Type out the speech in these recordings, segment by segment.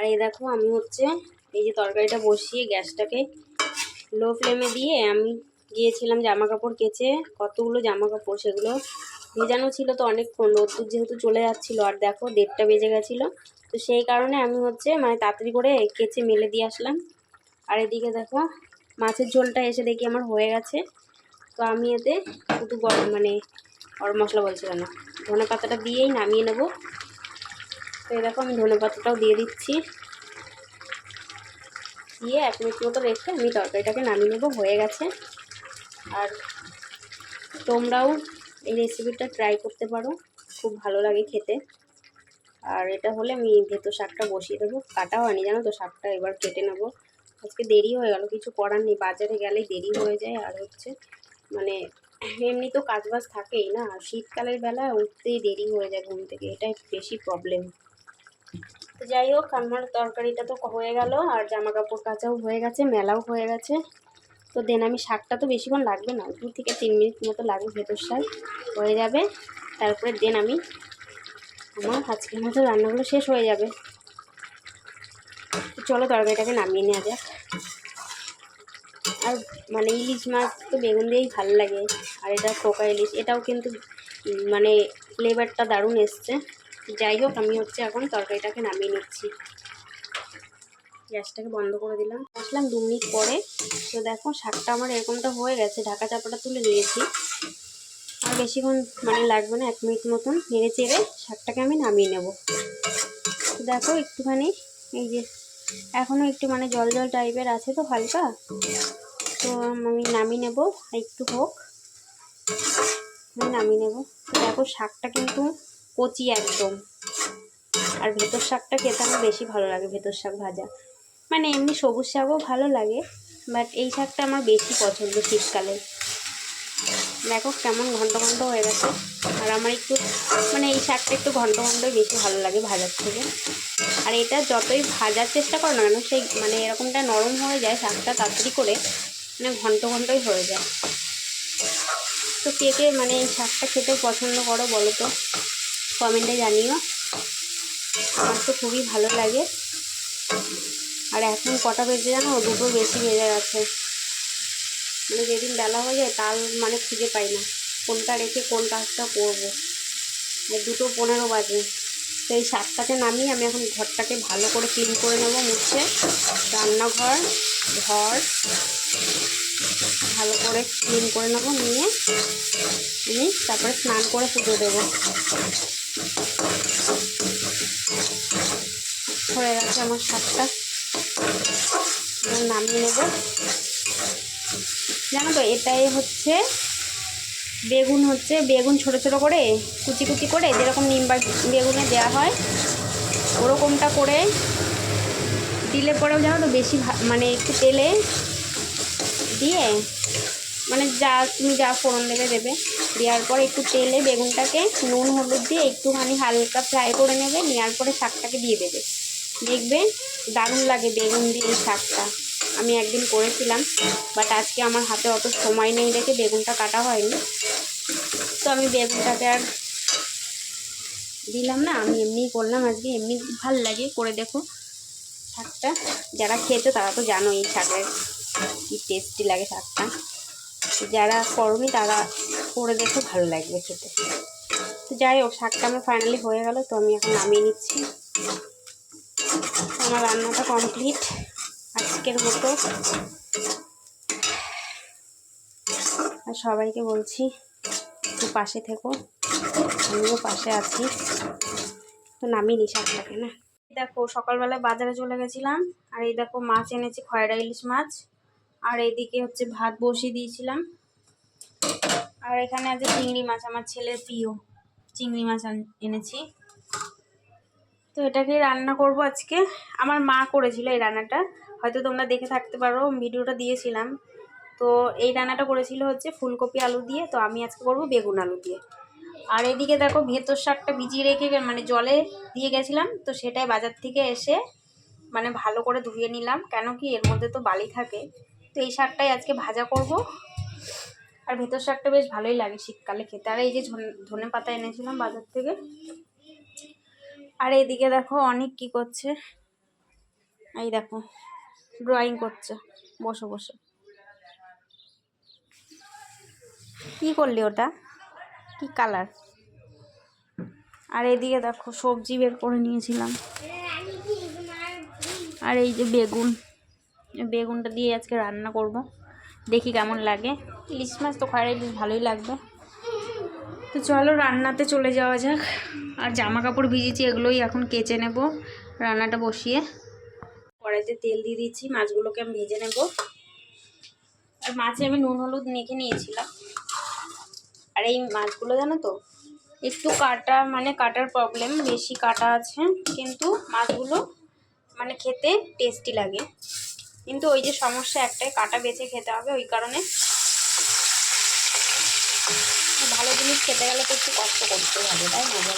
আর এই দেখো আমি হচ্ছে এই যে তরকারিটা বসিয়ে গ্যাসটাকে লো ফ্লেমে দিয়ে আমি গিয়েছিলাম জামা কাপড় কেচে, কতগুলো জামা কাপড় সেগুলো ভেজানো ছিল তো অনেকক্ষণ, রোদ্দুর যেহেতু চলে যাচ্ছিল আর দেখো দেড়টা বেজে গেছিল, তো সেই কারণে আমি হচ্ছে মানে তাড়াতাড়ি করে কেচে মেলে দিয়ে আসলাম। আর এদিকে দেখো মাছের ঝোলটা এসে দেখি আমার হয়ে গেছে, তো আমি এতে শুধু গরম মানে গরম মশলা বলছিলাম না ধনে পাতাটা দিয়েই নামিয়ে নেব। তো আমি ধনে পাতাটাও দিয়ে দিচ্ছি। দিয়ে এক মিনিট মতো রেখে আমি তরকারিটাকে নামিয়ে নেব, হয়ে গেছে। আর তোমরাও এই রেসিপিটা ট্রাই করতে পারো, খুব ভালো লাগে খেতে। আর এটা হলে আমি ভেতর শাকটা বসিয়ে দেবো, কাটা হয়নি জানো তো, শাকটা এবার কেটে নেব। আজকে দেরি হয়ে গেল, কিছু করার নেই, বাজারে গেলেই দেরি হয়ে যায়, আর হচ্ছে মানে এমনি তো কাজবাজ থাকেই না শীতকালের বেলা উঠতেই দেরি হয়ে যায় ঘুম থেকে, এটাই বেশি প্রবলেম যাই হোক, আমার তরকারিটা তো হয়ে গেল আর জামা কাপড় কাচাও হয়ে গেছে, মেলাও হয়ে গেছে। তো দেন আমি শাকটা তো বেশিক্ষণ লাগবে না, দু থেকে তিন মিনিট মতো লাগবে ভেতর শাক, হয়ে যাবে। তারপরে দেন আমি আমার আজকের মতো রান্নাগুলো শেষ হয়ে যাবে। চলো তরকারিটাকে নামিয়ে নেওয়া যাক। আর মানে ইলিশ মাছ তো বেগুন দিয়েই ভালো লাগে, আর এটা খোকা ইলিশ, এটাও কিন্তু মানে ফ্লেভারটা দারুণ এসছে। যাই হোক, আমি হচ্ছে এখন তরকারিটাকে নামিয়ে নিচ্ছি। গ্যাসটাকে বন্ধ করে দিলাম। আসলাম দু মিনিট পরে। তো দেখো, শাকটা আমার এরকমটা হয়ে গেছে। ঢাকা চাপাটা তুলে দিয়েছি আর বেশিক্ষণ মানে লাগবে না, এক মিনিট মতন নেড়ে চেড়ে শাকটাকে আমি নামিয়ে নেব। দেখো, একটুখানি এই যে এখনও একটু মানে জল জল টাইপের আছে তো হালকা। তো আমি নামিয়ে নেব একটু হোক। আমি নামিয়ে নেব। দেখো, শাকটা কিন্তু কচি একদম। আর ভেতর শাকটা খেতে আমার বেশি ভালো লাগে ভেতর শাক ভাজা। মানে এমনি সবুজ শাকও ভালো লাগে বাট এই শাকটা আমার বেশি পছন্দ শীতকালে। দেখো কেমন ঘন্ট ঘন্ট হয়ে গেছে। আর আমার একটু মানে এই শাকটা একটু ঘন্ট ঘন্টই বেশি ভালো লাগে ভাজার থেকে। আর এটা যতই ভাজার চেষ্টা করো না কেন, সেই মানে এরকমটা নরম হয়ে যায় শাকটা তাড়াতাড়ি করে মানে ঘন্ট ঘন্টই হয়ে যায়। তো কে কে মানে এই শাকটা খেতে পছন্দ করো বলো তো? কমেন্টে জানিও। আমার তো খুবই ভালো লাগে। আর এখন কটা বেজে জানো? দুটো বেশি বেজে গেছে। মানে যেদিন বেলা হয়ে যায়, তার মানে খুঁজে পাই না। কোনটা রেখে কোন কাজটা করব? দুটো পনেরো বাজে। তো এই শাকটাকে নামিয়ে আমি এখন ঘরটাকে ভালো করে ক্লিন করে নেব মুছে। রান্নাঘর, ঘর ভালো করে ক্লিন করে নেব, নিয়ে আমি তারপরে স্নান করে পুজো দেবো। হয়ে গেছে আমার শাকটা নামিয়ে নেব। জানো তো, এটাই হচ্ছে বেগুন হচ্ছে, বেগুন ছোট ছোট করে, কুচি কুচি করে, যেরকম নিম বা- বেগুনে দেওয়া হয়, ওরকমটা করে দিলে পরেও জানো তো বেশি মানে একটু তেলে দিয়ে মানে যা, তুমি যা ফোড়ন দেবে দেবে। দেওয়ার পরে একটু তেলে বেগুনটাকে নুন, হলুদ দিয়ে একটুখানি হালকা ফ্রাই করে নেবে, নেওয়ার পরে শাকটাকে দিয়ে দেবে। দেখবে দারুণ লাগে বেগুন দিয়ে এই শাকটা। আমি একদিন করেছিলাম বাট আজকে আমার হাতে অত সময় নেই দেখে বেগুনটা কাটা হয়নি। তো আমি বেগুনটাকে আর দিলাম না, আমি এমনিই করলাম, আজকে এমনি ভালো লাগে করে দেখো শাকটা। যারা খেয়েছো তারা তো জানো এই শাকের কি টেস্টি লাগে শাকটা। যারা করনি তারা করে দেখে ভালো লাগবে খেতে। তো যাই হোক, শাকটা আমার ফাইনালি হয়ে গেল, তো আমি এখন নামিয়ে নিচ্ছি। আমার রান্নাটা কমপ্লিট আজকের মতো। আর সবাইকে বলছি, একটু পাশে থেকো। আমিও পাশে আছি। তো নামিয়ে নি শাকটাকে, না? দেখো, সকালবেলায় বাজারে চলে গেছিলাম, আর এই দেখো মাছ এনেছি, খয়রা ইলিশ মাছ। আর এদিকে হচ্ছে ভাত বসিয়ে দিয়েছিলাম। আর এখানে আছে চিংড়ি মাছ, আমার ছেলের প্রিয় চিংড়ি মাছ এনেছি। তো এটাকে রান্না করব আজকে। আমার মা করেছিল এই রান্নাটা। হয়তো তোমরা দেখে থাকতে পারো ভিডিওটা দিয়েছিলাম। তো এই রান্নাটা করেছিল হচ্ছে ফুলকপি আলু দিয়ে, তো আমি আজকে করব বেগুন আলু দিয়ে। আর এদিকে দেখো ভেতর শাকটা ভিজিয়ে রেখে মানে জলে দিয়ে গেছিলাম, তো সেটাই বাজার থেকে এসে মানে ভালো করে ধুয়ে নিলাম। কেন কি এর মধ্যে তো বালি থাকে। তো এই শাকটাই আজকে ভাজা করব। আর ভেতর শাকটা বেশ ভালোই লাগে শীতকালে খেতে। আর এই যে ধনে- পাতা এনেছিলাম বাজার থেকে। আর এইদিকে দেখো অনেক কি করছে। এই দেখো ড্রয়িং করছে। বসে বসে। কি করলি ওটা? কি কালার আর এদিকে দেখো সবজি বের করে নিয়েছিলাম। আর এই যে বেগুন। বেগুনটা দিয়ে আজকে রান্না করব। দেখি কেমন লাগে। ইলিশ মাছ তো খাই ইলিশ ভালোই লাগবে। তো চলো রান্নাতে চলে যাওয়া যাক। আর জামা কাপড় ভিজেছি এগুলোই এখন কেচে নেব, রান্নাটা বসিয়ে। কড়াইতে তেল দিয়ে দিচ্ছি, মাছগুলোকে আমি ভেজে নেব। আর মাছে আমি নুন, হলুদ মেখে নিয়েছিলাম। আর এই মাছগুলো জানো তো, একটু কাটা মানে কাটার প্রবলেম বেশি কাটা আছে। কিন্তু মাছগুলো মানে খেতে টেস্টি লাগে। কিন্তু ওই যে সমস্যা একটাই, কাটা বেছে খেতে হবে, ওই কারণে ভালো জিনিস খেতে গেলে তো একটু কষ্ট করতে হবে, তাই বলো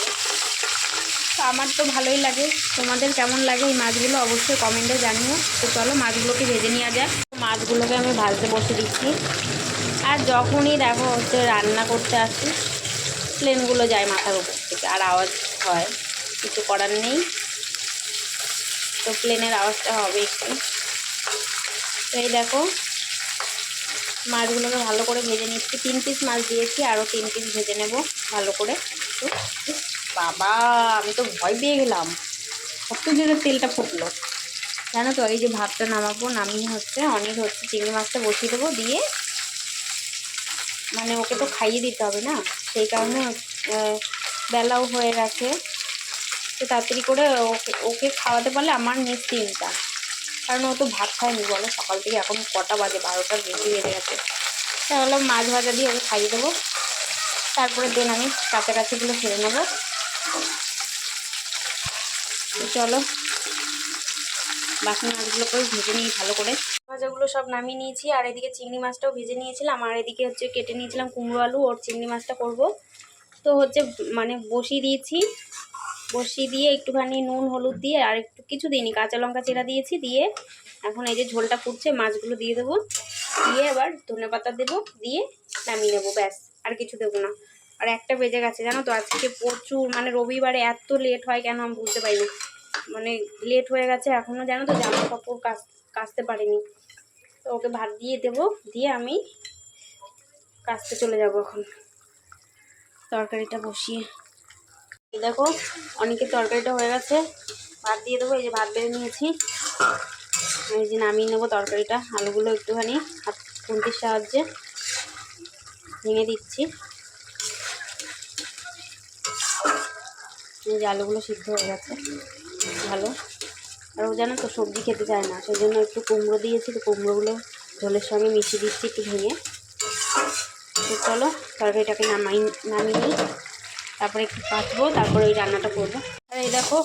তো আমার তো ভালোই লাগে। তোমাদের কেমন লাগে এই মাছগুলো অবশ্যই কমেন্টে জানিও। তো চলো মাছগুলোকে ভেজে নেওয়া যাক। মাছগুলোকে আমি ভাজতে বসে দিচ্ছি। আর যখনই দেখো হচ্ছে রান্না করতে আসি প্লেনগুলো যায় মাথার উপর থেকে, আর আওয়াজ হয়, কিছু করার নেই। তো প্লেনের আওয়াজটা হবে একটু। এই দেখো, মাছগুলোকে ভালো করে ভেজে নিচ্ছি। তিন পিস মাছ দিয়েছি আরও তিন পিস ভেজে নেব ভালো করে। বাবা, আমি তো ভয় পেয়ে গেলাম। কত জোরে তেলটা ফুটলো। জানো তো, এই যে ভাতটা নামাবো, নামিয়ে হচ্ছে, অনেক হচ্ছে, চিংড়ি মাছটা বসিয়ে দেবো, দিয়ে মানে ওকে তো খাইয়ে দিতে হবে না? সেই কারণে বেলাও হয়ে গেছে। তো তাড়াতাড়ি করে ওকে ওকে খাওয়াতে পারলে আমার নিশ্চিন্তা। কারণ ও তো ভাত খায়নি, বলো। সকাল থেকে এখন কটা বাজে বারোটার বেশি বেজে গেছে। তাহলে মাছ ভাজা দিয়ে ওকে খাইয়ে দেবো। তারপরে দেন আমি কাছাকাছিগুলো ফেলে নেব। চলো বাকি মাছগুলোকেও ভেজে নিই ভালো করে। ভাজাগুলো সব নামিয়ে নিয়েছি, আর এদিকে চিংড়ি মাছটাও ভেজে নিয়েছিলাম, আর এদিকে হচ্ছে কেটে নিয়েছিলাম কুমড়ো আলু, ওর চিংড়ি মাছটা করব। তো হচ্ছে মানে বসিয়ে দিয়েছি। বসিয়ে দিয়ে একটুখানি নুন, হলুদ দিয়ে আর একটু কিছু দিইনি, কাঁচা লঙ্কা চেরা দিয়েছি দিয়ে এখন এই যে ঝোলটা ফুটছে, মাছগুলো দিয়ে দেবো। দিয়ে এবার ধনে পাতা দেবো, দিয়ে নামিয়ে নেব, ব্যাস, আর কিছু দেবো না। আর একটা বেজে গেছে, জানো তো? আজকে প্রচুর মানে রবিবারে এত লেট হয় কেন আমি বুঝতে পারি না মানে লেট হয়ে গেছে এখনও জানো তো? জামা কাপড় কাচ, কাচতে পারিনি। তো ওকে ভাত দিয়ে দেবো, দিয়ে আমি কাচতে চলে যাব এখন। তরকারিটা বসিয়ে দেখো, অনেকের তরকারিটা হয়ে গেছে। ভাত দিয়ে দেবো, এই যে ভাত বেড়ে নিয়েছি। এই যে নামিয়ে নেব তরকারিটা, আলুগুলো একটুখানি হাত খুন্তির সাহায্যে ভেঙে দিচ্ছি। এই যে আলুগুলো সিদ্ধ হয়ে গেছে, ভালো। আর ও জানো তো, সবজি খেতে চায় না, সেই জন্য একটু কুমড়ো দিয়েছি, তো কুমড়োগুলো ঝোলের সঙ্গে মিশিয়ে দিচ্ছি একটু ভেঙে। চলো, তরকারিটাকে নামাই, নামিয়ে তারপরে একটু কাটবো তারপরে ওই রান্নাটা করব। আর এই দেখো,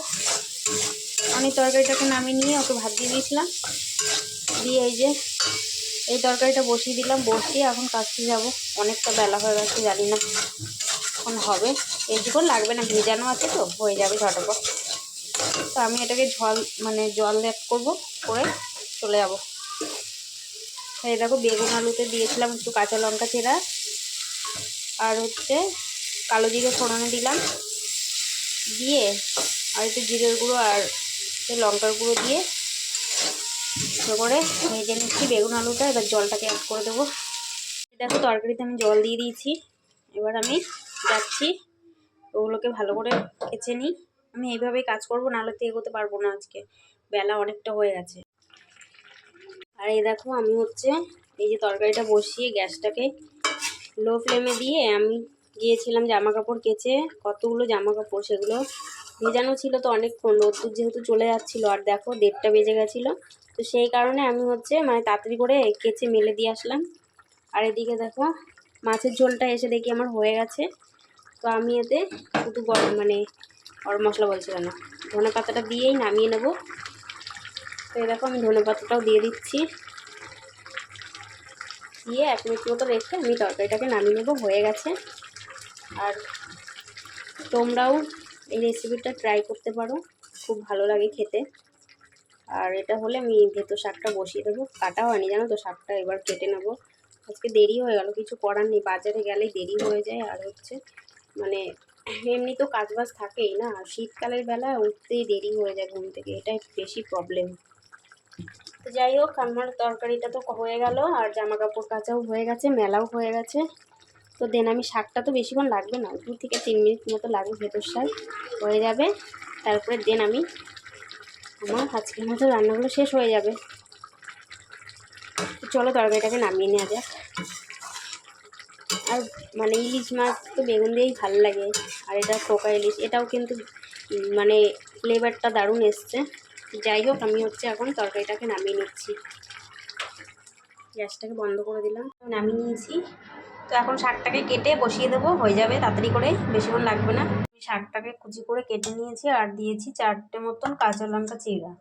আমি তরকারিটাকে নামিয়ে নিয়ে ওকে ভাত দিয়ে দিয়েছিলাম। দিয়ে এই যে, এই তরকারিটা বসিয়ে দিলাম, বসিয়ে এখন কাচতে যাব। অনেকটা বেলা হয়ে গেছে, জানি না এখন হবে। এইটুকুন লাগবে না, ভেজানো আছে তো, হয়ে যাবে ঝটপট। তো আমি এটাকে জল মানে জল অ্যাড করব, করে চলে যাব। এই দেখো, বেগুন আলুতে দিয়েছিলাম একটু কাঁচা লঙ্কা চেরা আর হচ্ছে কালো জিরে ফোড়নে দিলাম। দিয়ে আর একটু জিরের গুঁড়ো আর লঙ্কার গুঁড়ো দিয়ে করে ভেজে নিচ্ছি। বেগুন আলুটা, এবার জলটাকে অ্যাড করে দেবো। দেখো তরকারিতে আমি জল দিয়ে দিয়েছি। এবার আমি যাচ্ছি, ওগুলোকে ভালো করে কেচে নিই। আমি এইভাবেই কাজ করব, নাহলে তো এগোতে পারব না আজকে। বেলা অনেকটা হয়ে গেছে। আর এই দেখো আমি হচ্ছে এই যে তরকারিটা বসিয়ে গ্যাসটাকে লো ফ্লেমে দিয়ে আমি গিয়েছিলাম জামা কাপড় কেচে, কতগুলো জামা কাপড় সেগুলো ভেজানো ছিল তো অনেকক্ষণ। রোদ্দুর যেহেতু চলে যাচ্ছিল, আর দেখো দেড়টা বেজে গেছিল। তো সেই কারণে আমি হচ্ছে মানে তাড়াতাড়ি করে কেচে মেলে দিয়ে আসলাম। আর এদিকে দেখো মাছের ঝোলটা এসে দেখি আমার হয়ে গেছে। তো আমি এতে শুধু গরম মানে গরম মশলা বলছি কেন ধনে পাতাটা দিয়েই নামিয়ে নেব। তো দেখো আমি ধনে পাতাটাও দিয়ে দিচ্ছি। দিয়ে এক মিনিট মতো রেখে আমি তরকারিটাকে নামিয়ে নেব, হয়ে গেছে। আর তোমরাও এই রেসিপিটা ট্রাই করতে পারো। খুব ভালো লাগে খেতে। আর এটা হলে আমি ভেতর শাকটা বসিয়ে দেবো। কাটা হয়নি, জানো তো? শাকটা এবার কেটে নেব। আজকে দেরি হয়ে গেল, কিছু করার নেই। বাজারে গেলেই দেরি হয়ে যায়। আর হচ্ছে মানে এমনি তো কাজবাজ থাকেই না। শীতকালের বেলা উঠতেই দেরি হয়ে যায় ঘুম থেকে। এটাই বেশি প্রবলেম তো যাই হোক, আমার তরকারিটা তো হয়ে গেল। আর জামা কাপড় কাচাও হয়ে গেছে, মেলাও হয়ে গেছে। তো দেন আমি শাকটা তো বেশিক্ষণ লাগবে না, দু থেকে তিন মিনিট মতো লাগবে ভেতর শাক। হয়ে যাবে, তারপরে দেন আমি আমার আজকের মতো রান্নাগুলো শেষ হয়ে যাবে। চলো তরকারিটাকে নামিয়ে নেওয়া যাক। আর মানে ইলিশ মাছ তো বেগুন দিয়েই ভালো লাগে, আর এটা টোকা ইলিশ, এটাও কিন্তু মানে ফ্লেভারটা দারুণ এসছে। যাই হোক, আমি হচ্ছে এখন তরকারিটাকে নামিয়ে নিচ্ছি। গ্যাসটাকে বন্ধ করে দিলাম। নামিয়ে নিয়েছি। তো এখন শাকটাকে কেটে বসিয়ে দেবো, হয়ে যাবে তাড়াতাড়ি করে বেশিক্ষণ লাগবে না। আমি শাকটাকে কুচি করে কেটে নিয়েছি আর দিয়েছি চারটে মতন কাঁচা লঙ্কা চিরা।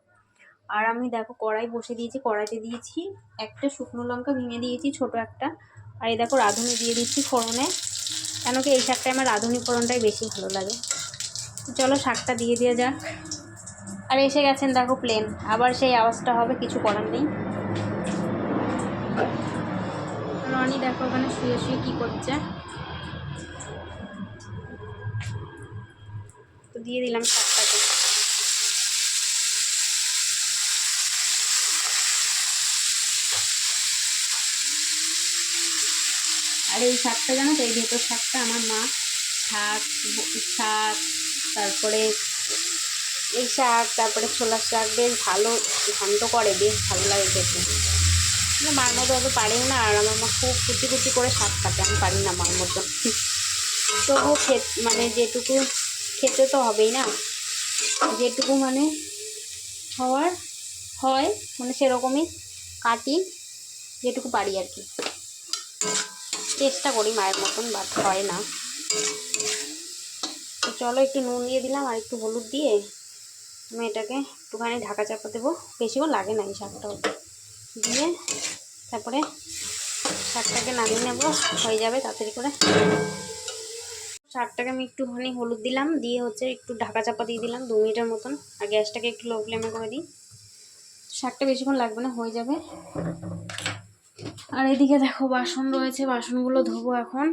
আর আমি দেখো কড়াই বসে দিয়েছি, কড়াইতে দিয়েছি একটা শুকনো লঙ্কা ভেঙে দিয়েছি, ছোট একটা। আর এই দেখো রাঁধুনি দিয়ে দিচ্ছি ফোড়নে। কেন কি এই শাকটা আমার রাঁধুনি ফোড়নটাই বেশি ভালো লাগে। চলো শাকটা দিয়ে দিয়ে যাক। আর এসে গেছেন দেখো প্লেন আবার সেই আওয়াজটা হবে, কিছু করার নেই। দেখো ওখানে শুয়ে শুয়ে কী করছে? তো দিয়ে দিলাম শাকটাকে। আর এই শাকটা জানো তো, এই ভেতর শাকটা আমার মা শাক শাক, তারপরে এই শাক, তারপরে ছোলার শাক, বেশ ভালো ঘন্ট করে, বেশ ভালো লাগে খেতে। মার মতো অত পারি না। আর আমার মা খুব কুচি কুচি করে শাক কাটে, আমি পারি না মার মতো। তবুও খেত মানে যেটুকু খেতে তো হবেই না। যেটুকু মানে হওয়ার, হয় মানে সেরকমই কাটি, যেটুকু পারি আর কি। চেষ্টা করি মায়ের মতন, বাট হয় না। তো চলো একটু নুন দিয়ে দিলাম, আর একটু হলুদ দিয়ে আমি এটাকে একটুখানি ঢাকা চাপা দেবো। বেশিক্ষণ লাগে না এই শাকটা দিয়ে তারপরে শাকটাকে নামিয়ে নেব, হয়ে যাবে তাড়াতাড়ি করে। শাকটাকে আমি একটুখানি হলুদ দিলাম, দিয়ে হচ্ছে একটু ঢাকা চাপা দিয়ে দিলাম দু মিনিটের মতন, আর গ্যাসটাকে একটু লো ফ্লেমে করে দিই। শাকটা বেশিক্ষণ লাগবে না, হয়ে যাবে। আর এদিকে দেখো বাসন রয়েছে, বাসনগুলো ধোবো এখন।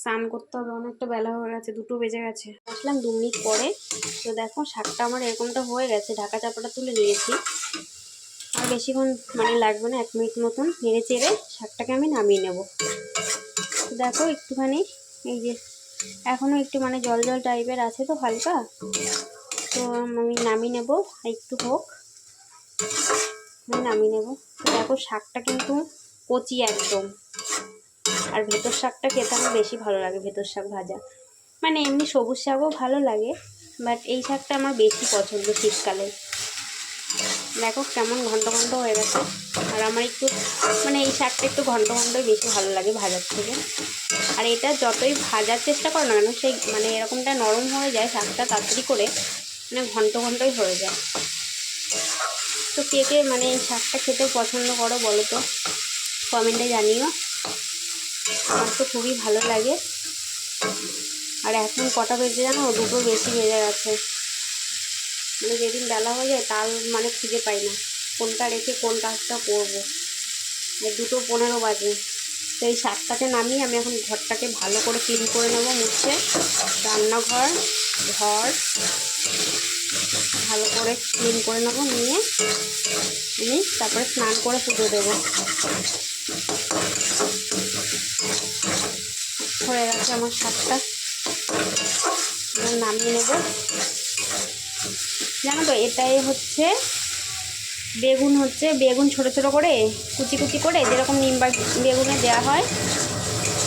স্নান করতে হবে, অনেকটা বেলা হয়ে গেছে, দুটো বেজে গেছে। আসলাম দু মিনিট পরে। তো দেখো শাকটা আমার এরকমটা হয়ে গেছে, ঢাকা চাপাটা তুলে নিয়েছি আর বেশিক্ষণ মানে লাগবে না, এক মিনিট মতন নেড়ে চেড়ে শাকটাকে আমি নামিয়ে নেব। দেখো একটুখানি, এই যে এখনও একটু মানে জল জল টাইপের আছে তো হালকা, তো আমি নামিয়ে নেব, একটু হোক। আমি নামিয়ে নেব। দেখো শাকটা কিন্তু কচি একদম। আর ভেতর শাকটা খেতে আমার বেশি ভালো লাগে, ভেতর শাক ভাজা। মানে এমনি সবুজ শাকও ভালো লাগে বাট এই শাকটা আমার বেশি পছন্দ শীতকালে। দেখো কেমন ঘন্ট ঘন্ট হয়ে গেছে। আর আমার একটু মানে এই শাকটা একটু ঘন্ট ঘন্টই বেশি ভালো লাগে ভাজার থেকে। আর এটা যতই ভাজার চেষ্টা করো না কেন, সেই মানে এরকমটা নরম হয়ে যায় শাকটা তাড়াতাড়ি করে মানে ঘন্ট ঘন্টই হয়ে যায়। তো কে কে মানে এই শাকটা খেতে পছন্দ করো বলো তো, কমেন্টে জানিও। আমার তো খুবই ভালো লাগে। আর এখন কটা বেজে জানো? দুটো বেশি বেজে গেছে। মানে যেদিন বেলা হয়ে যায় তার মানে খুঁজে পাই না। কোনটা রেখে কোন কাজটা করব? দুটো পনেরো বাজে। তো এই শাকটাকে নামিয়ে আমি এখন ঘরটাকে ভালো করে ক্লিন করে নেব, মুছে। রান্নাঘর, ঘর ভালো করে ক্লিন করে নেব, নিয়ে আমি তারপরে স্নান করে পুজো দেবো। হয়ে গেছে আমার এবার নামিয়ে নেব। জানো তো, এটাই হচ্ছে বেগুন হচ্ছে, বেগুন ছোট ছোট করে, কুচি কুচি করে, যেরকম নিম বা- বেগুনে দেওয়া হয়,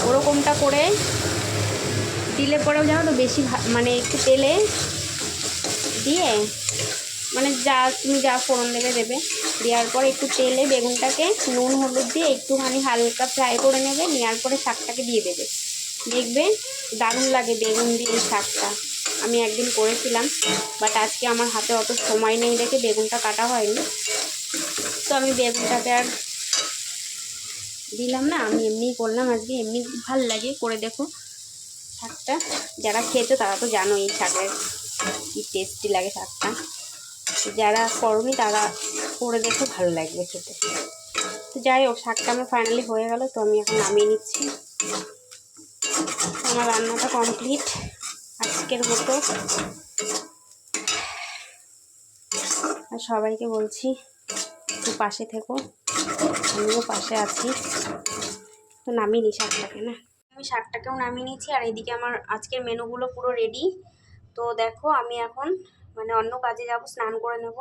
ওরকমটা করে দিলে পরেও জানো তো বেশি মানে একটু তেলে দিয়ে মানে যা তুমি যা ফোড়ন দেবে দেবে, দেওয়ার পর একটু তেলে বেগুনটাকে নুন, হলুদ দিয়ে একটুখানি হালকা ফ্রাই করে নেবে, নেওয়ার পরে শাকটাকে দিয়ে দেবে। দেখবে দারুণ লাগে বেগুন দিয়ে শাকটা। আমি একদিন করেছিলাম বাট আজকে আমার হাতে অত সময় নেই দেখে বেগুনটা কাটা হয়নি। তো আমি বেগুনটাকে আর দিলাম না, আমি এমনিই করলাম আজকে, এমনি ভালো লাগে করে দেখো শাকটা। যারা খেয়েছো তারা তো জানো এই শাকের কি টেস্টি লাগে শাকটা। যারা করনি তারা করে দেখো, ভালো লাগবে খেতে। তো যাই হোক, শাকটা আমার ফাইনালি হয়ে গেল, তো আমি এখন নামিয়ে নিচ্ছি। আমার রান্নাটা কমপ্লিট আজকের মতো। আর সবাইকে বলছি, একটু পাশে থেকো। আমিও পাশে আছি। তো নামিয়ে শাকটাকে, না? আমি শাকটাকেও নামিয়ে নিয়েছি, আর এদিকে আমার আজকের মেনুগুলো পুরো রেডি তো দেখো, আমি এখন মানে অন্য কাজে যাব, স্নান করে নেব।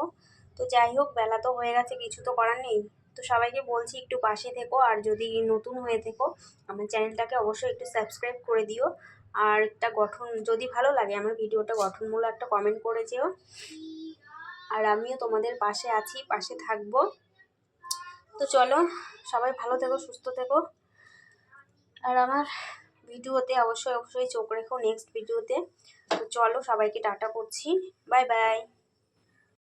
তো যাই হোক, বেলা তো হয়ে গেছে, কিছু তো করার নেই। তো সবাইকে বলছি, একটু পাশে থেকো, আর যদি নতুন হয়ে থেকো, আমার চ্যানেলটাকে অবশ্যই একটু সাবস্ক্রাইব করে দিও। আর একটা গঠন যদি ভালো লাগে, আমার ভিডিওটা গঠনমূলক একটা কমেন্ট করে যেও আর আমিও তোমাদের পাশে আছি, পাশে থাকব। তো চলো, সবাই ভালো থেকো, সুস্থ থেকো। আর আমার ভিডিওতে অবশ্যই অবশ্যই চোখ রেখো নেক্সট ভিডিওতে। তো চলো, সবাইকে টাটা করছি। Bye bye.